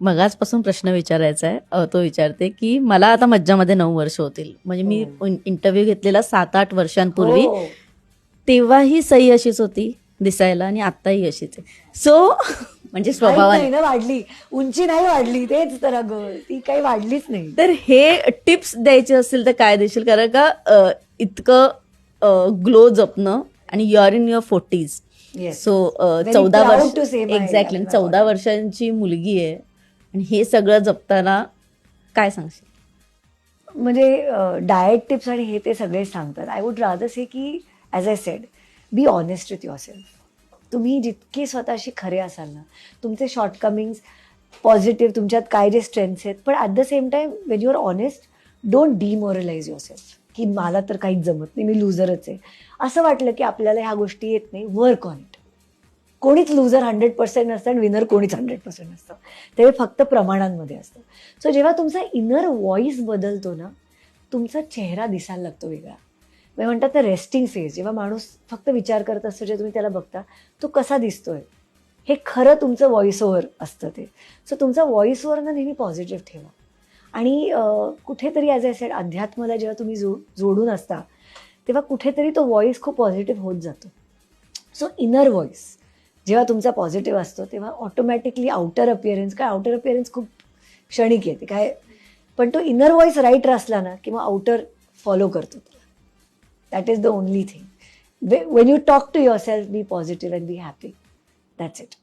मगाचपासून प्रश्न विचारायचा आहे. तो विचारते की मला आता मज्जामध्ये नऊ वर्ष होतील. म्हणजे मी इंटरव्ह्यू घेतलेला सात आठ वर्षांपूर्वी हो. तेव्हाही सई अशीच होती दिसायला आणि आत्ताही अशीच आहे. सो म्हणजे स्वभावाने. ना वाढली. उंची नाही वाढली तेच तर अगं. ती काही वाढलीच नाही. तर हे टिप्स द्यायचे असतील तर काय देशील? कारण का इतकं ग्लो जपणं आणि you're in your forties. So चौदा वर्ष एक्झॅक्टली चौदा. वर्षांची मुलगी आहे. आणि हे सगळं जपताना काय सांगशील? म्हणजे डाएट टिप्स आणि हे ते सगळे सांगतात. आय वुड रादर से की as I said be honest with yourself तुम्ही जितके स्वतःशी खरे असाल ना तुमचे शॉर्टकमिंग्स पॉझिटिव्ह तुमच्यात काय जे स्ट्रेंथ्स आहेत पण at the same time when you're honest don't demoralise yourself की मला तर काहीच जमत नाही मी लुझरच आहे. असं वाटलं की आपल्याला ह्या गोष्टी येत नाही वर्क ऑन इट कोणीच लुझर हंड्रेड पर्सेंट नसतं आणि विनर कोणीच हंड्रेड पर्सेंट नसतं. ते फक्त प्रमाणांमध्ये असतं. सो जेव्हा तुमचा इनर व्हॉइस बदलतो ना तुमचा चेहरा दिसायला लागतो वेगळा. म्हणजे म्हणतात तर रेस्टिंग फेज जेव्हा माणूस फक्त विचार करत असतो जेव्हा तुम्ही त्याला बघता तो कसा दिसतोय? हे खरं तुमचं व्हॉइस ओव्हर असतं ते. सो तुमचा व्हॉइस ओव्हर ना नेहमी पॉझिटिव्ह ठेवा. आणि कुठेतरी ॲज अ सेड अध्यात्माला जेव्हा तुम्ही जो जोडून असता तेव्हा कुठेतरी तो व्हॉइस खूप पॉझिटिव्ह होत जातो. सो इनर व्हॉइस जेव्हा तुमचा पॉझिटिव्ह असतो तेव्हा ऑटोमॅटिकली आउटर अपिअरन्स काय आउटर अपिअरन्स खूप क्षणिक येते. काय? पण तो इनर व्हॉइस राईट असला ना किंवा आउटर फॉलो करतो. त्याला that is the only thing when you talk to yourself be positive and be happy that's it